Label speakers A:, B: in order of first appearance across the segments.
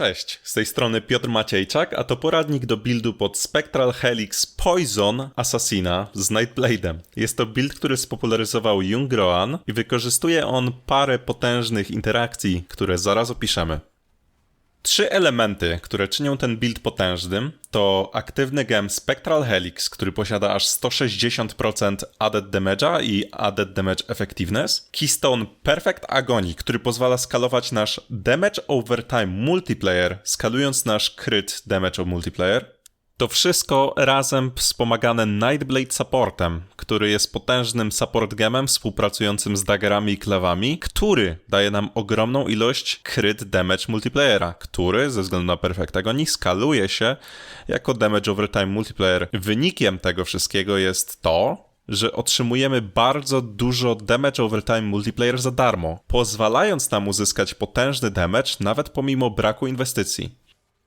A: Cześć, z tej strony Piotr Maciejczak, a to poradnik do buildu pod Spectral Helix Poison Assassina z Nightblade'em. Jest to build, który spopularyzował Jung Groan i wykorzystuje on parę potężnych interakcji, które zaraz opiszemy. Trzy elementy, które czynią ten build potężnym, to aktywny gem Spectral Helix, który posiada aż 160% added damage'a i added damage effectiveness, Keystone Perfect Agony, który pozwala skalować nasz damage over time multiplayer, skalując nasz crit damage of multiplayer, to wszystko razem wspomagane Nightblade supportem, który jest potężnym support gemem współpracującym z daggerami i klawami, który daje nam ogromną ilość crit damage multiplayera, który ze względu na Perfect Agony skaluje się jako damage over time multiplayer. Wynikiem tego wszystkiego jest to, że otrzymujemy bardzo dużo damage over time multiplayer za darmo, pozwalając nam uzyskać potężny damage nawet pomimo braku inwestycji.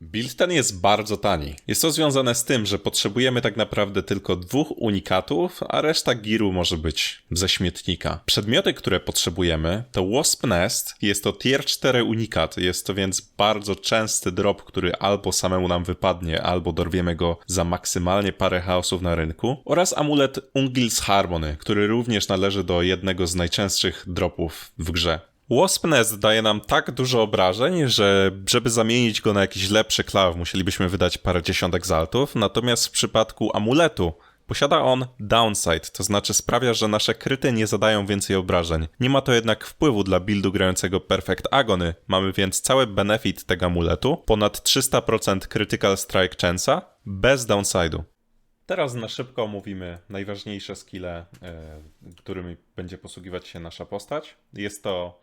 A: Build ten jest bardzo tani. Jest to związane z tym, że potrzebujemy tak naprawdę tylko dwóch unikatów, a reszta giru może być ze śmietnika. Przedmioty, które potrzebujemy to Wasp Nest, jest to tier 4 unikat, jest to więc bardzo częsty drop, który albo samemu nam wypadnie, albo dorwiemy go za maksymalnie parę chaosów na rynku, oraz amulet Ungil's Harmony, który również należy do jednego z najczęstszych dropów w grze. Wasp Nest daje nam tak dużo obrażeń, że żeby zamienić go na jakiś lepszy klaw, musielibyśmy wydać parę dziesiąt egzaltów, natomiast w przypadku amuletu Posiada on downside, to znaczy sprawia, że nasze kryty nie zadają więcej obrażeń. Nie ma to jednak wpływu dla buildu grającego Perfect Agony, mamy więc cały benefit tego amuletu, ponad 300% Critical Strike Chance'a, bez downside'u. Teraz na szybko omówimy najważniejsze skille, yy, którymi będzie posługiwać się nasza postać. Jest to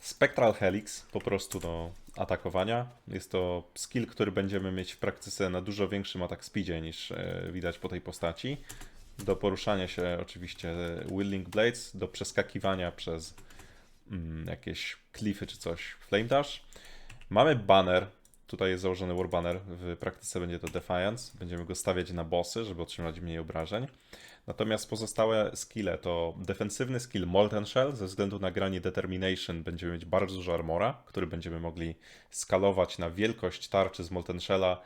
A: Spectral Helix po prostu do atakowania. Jest to skill, który będziemy mieć w praktyce na dużo większym atak speedzie niż e, widać po tej postaci. Do poruszania się oczywiście Willing Blades, do przeskakiwania przez mm, jakieś klify czy coś Flame Dash. Mamy banner, tutaj jest założony War Banner, w praktyce będzie to Defiance. Będziemy go stawiać na bossy, żeby otrzymać mniej obrażeń. Natomiast pozostałe skille to defensywny skill Molten Shell, ze względu na granie Determination będziemy mieć bardzo dużo armora, który będziemy mogli skalować na wielkość tarczy z Molten Shella,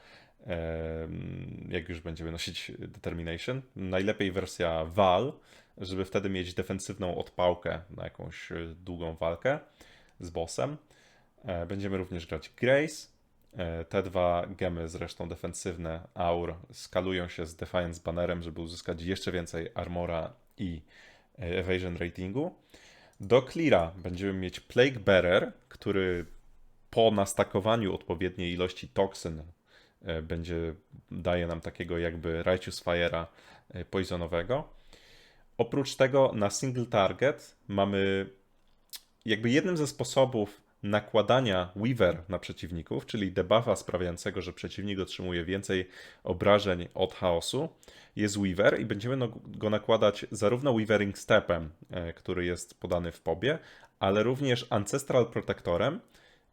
A: jak już będziemy nosić Determination. Najlepiej wersja Val, żeby wtedy mieć defensywną odpałkę na jakąś długą walkę z bossem. E, będziemy również grać Grace, E, te dwa gemy, zresztą defensywne, Aur, skalują się z Defiance Bannerem, żeby uzyskać jeszcze więcej armora i e, evasion ratingu. Do Cleara będziemy mieć Plague Bearer, który po nastakowaniu odpowiedniej ilości toksyn e, będzie, daje nam takiego jakby Righteous Fire'a poisonowego. Oprócz tego na single target mamy jakby jednym ze sposobów nakładania Weaver na przeciwników, czyli debuffa sprawiającego, że przeciwnik otrzymuje więcej obrażeń od chaosu, jest Weaver i będziemy no, go nakładać zarówno Weavering Stepem, e, który jest podany w pobie, ale również Ancestral Protectorem,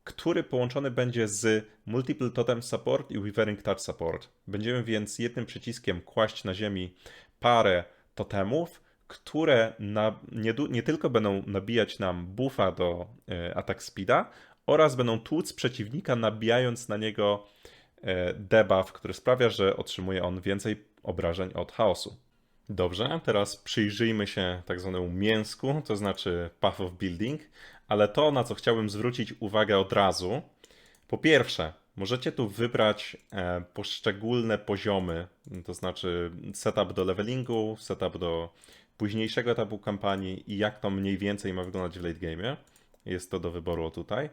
A: który połączony będzie z Multiple Totem Support i Weavering Touch Support. Będziemy więc jednym przyciskiem kłaść na ziemi parę totemów, które na, nie, nie, tylko będą nabijać nam buffa do e, atak speeda, oraz będą tłuc przeciwnika, nabijając na niego e, debuff, który sprawia, że otrzymuje on więcej obrażeń od chaosu. Dobrze, teraz przyjrzyjmy się tak zwanemu mięsku, to znaczy Path of Building, ale to, na co chciałbym zwrócić uwagę od razu, po pierwsze, możecie tu wybrać e, poszczególne poziomy, to znaczy setup do levelingu, setup do późniejszego etapu kampanii i jak to mniej więcej ma wyglądać w late game. Jest to do wyboru tutaj.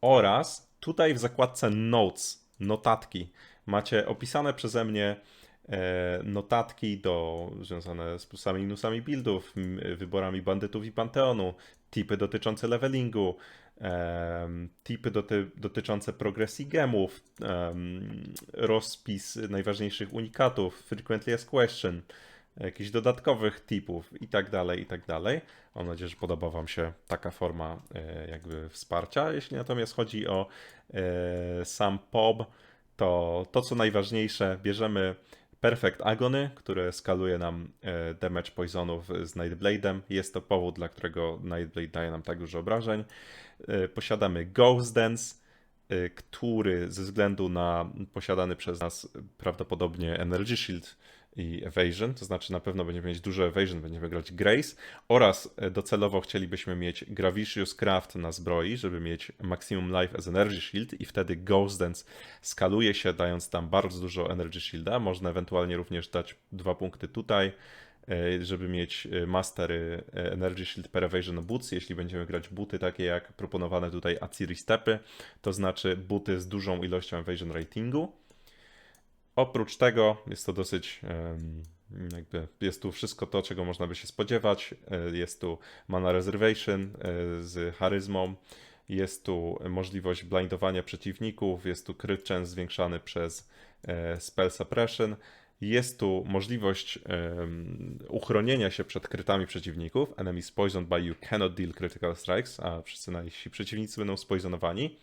A: Oraz tutaj w zakładce Notes, notatki, macie opisane przeze mnie e, notatki do, związane z plusami i minusami buildów, wyborami bandytów i panteonu, tipy dotyczące levelingu, tipy doty, dotyczące progresji gemów, rozpis najważniejszych unikatów, frequently asked question, jakichś dodatkowych tipów i tak dalej, i tak dalej. Mam nadzieję, że podoba Wam się taka forma e, jakby wsparcia. Jeśli natomiast chodzi o e, sam POB, to to co najważniejsze, bierzemy Perfect Agony, które skaluje nam e, damage poisonów z Nightblade'em. Jest to powód, dla którego Nightblade daje nam tak dużo obrażeń. Posiadamy Ghost Dance, który ze względu na posiadany przez nas prawdopodobnie Energy Shield i Evasion, to znaczy na pewno będziemy mieć dużo Evasion, będziemy grać Grace oraz e, docelowo chcielibyśmy mieć Gravicious Craft na zbroi, żeby mieć Maximum Life as Energy Shield i wtedy Ghost Dance skaluje się, dając tam bardzo dużo Energy Shielda. Można ewentualnie również dać dwa punkty tutaj, e, żeby mieć e, mastery Energy Shield per Evasion Boots, jeśli będziemy grać buty takie jak proponowane tutaj Aciri Stepy, to znaczy buty z dużą ilością Evasion ratingu. Oprócz tego jest to dosyć jakby jest tu wszystko to, czego można by się spodziewać. E, Jest tu mana reservation e, z charyzmą, jest tu możliwość blindowania przeciwników, jest tu crit chance zwiększany przez e, spell suppression. Jest tu możliwość uchronienia się przed krytami przeciwników. Enemies poisoned by you cannot deal critical strikes, a wszyscy nasi przeciwnicy będą spoisonowani.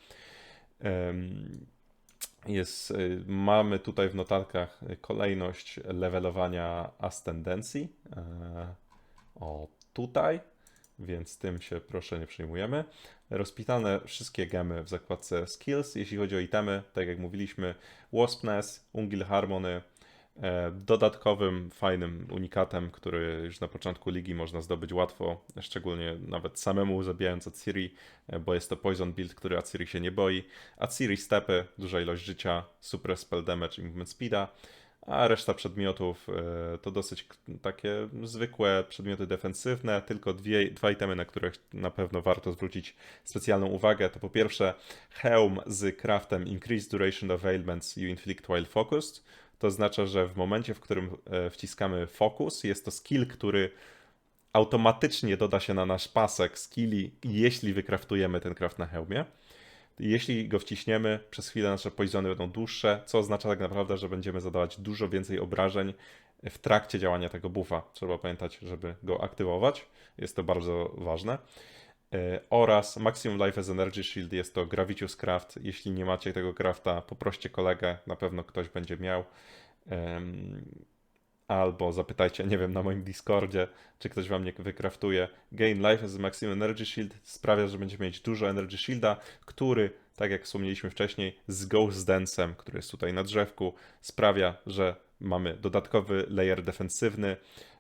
A: Em, jest, y, mamy tutaj w notatkach kolejność levelowania ascendencji. E, O, tutaj, więc tym się proszę nie przejmujemy. Rozpisane wszystkie gemy w zakładce Skills. Jeśli chodzi o itemy, tak jak mówiliśmy, Waspness, Ungil Harmony, dodatkowym, fajnym unikatem, który już na początku ligi można zdobyć łatwo, szczególnie nawet samemu zabijając Aciri, e, bo jest to poison build, który Aciri się nie boi. Aciri stepy, duża ilość życia, super spell damage i movement speeda, a reszta przedmiotów e, to dosyć takie zwykłe przedmioty defensywne, tylko dwie, dwa itemy, na które na pewno warto zwrócić specjalną uwagę. To po pierwsze hełm z craftem Increase Duration of Ailments You Inflict While Focused. To oznacza, że w momencie, w którym e, wciskamy Focus, jest to skill, który automatycznie doda się na nasz pasek skilli, jeśli wykraftujemy ten craft na hełmie. Jeśli go wciśniemy, przez chwilę nasze poziomy będą dłuższe, co oznacza tak naprawdę, że będziemy zadawać dużo więcej obrażeń w trakcie działania tego buffa. Trzeba pamiętać, żeby go aktywować. Jest to bardzo ważne. E, Oraz Maximum Life as Energy Shield jest to Gravitious Craft. Jeśli nie macie tego crafta, poproście kolegę, na pewno ktoś będzie miał. Albo zapytajcie, nie wiem, na moim Discordzie, czy ktoś wam nie wykraftuje. Gain Life as Maximum Energy Shield sprawia, że będziecie mieć dużo Energy Shielda, który, tak jak wspomnieliśmy wcześniej, z Ghost Dance'em, który jest tutaj na drzewku, sprawia, że mamy dodatkowy layer defensywny.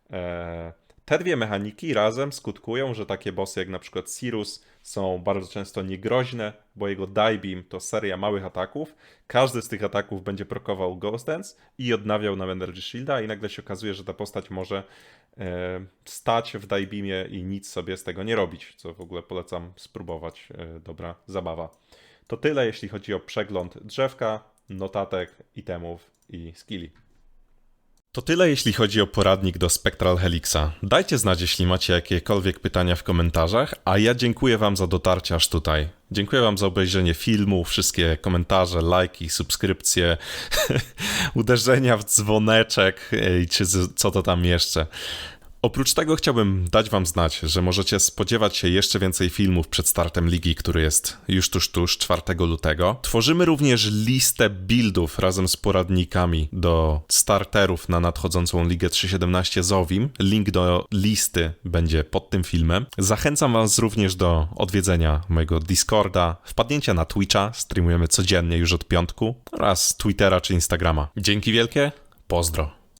A: Eee, Te dwie mechaniki razem skutkują, że takie bossy jak na przykład Sirus są bardzo często niegroźne, bo jego Die Beam to seria małych ataków. Każdy z tych ataków będzie prokował Ghost Dance i odnawiał nam Energy Shielda i nagle się okazuje, że ta postać może e, stać w Die Beamie i nic sobie z tego nie robić, co w ogóle polecam spróbować. E, dobra zabawa. To tyle, jeśli chodzi o przegląd drzewka, notatek, itemów i skilli. To tyle, jeśli chodzi o poradnik do Spectral Helixa. Dajcie znać, jeśli macie jakiekolwiek pytania w komentarzach, a ja dziękuję Wam za dotarcie aż tutaj. Dziękuję Wam za obejrzenie filmu, wszystkie komentarze, lajki, subskrypcje, uderzenia w dzwoneczek ej, czy co to tam jeszcze. Oprócz tego chciałbym dać Wam znać, że możecie spodziewać się jeszcze więcej filmów przed startem ligi, który jest już tuż tuż 4 lutego. Tworzymy również listę buildów razem z poradnikami do starterów na nadchodzącą Ligę 3.17 Zowim. Link do listy będzie pod tym filmem. Zachęcam Was również do odwiedzenia mojego Discorda, wpadnięcia na Twitcha, streamujemy codziennie już od piątku, oraz Twittera czy Instagrama. Dzięki wielkie, pozdro.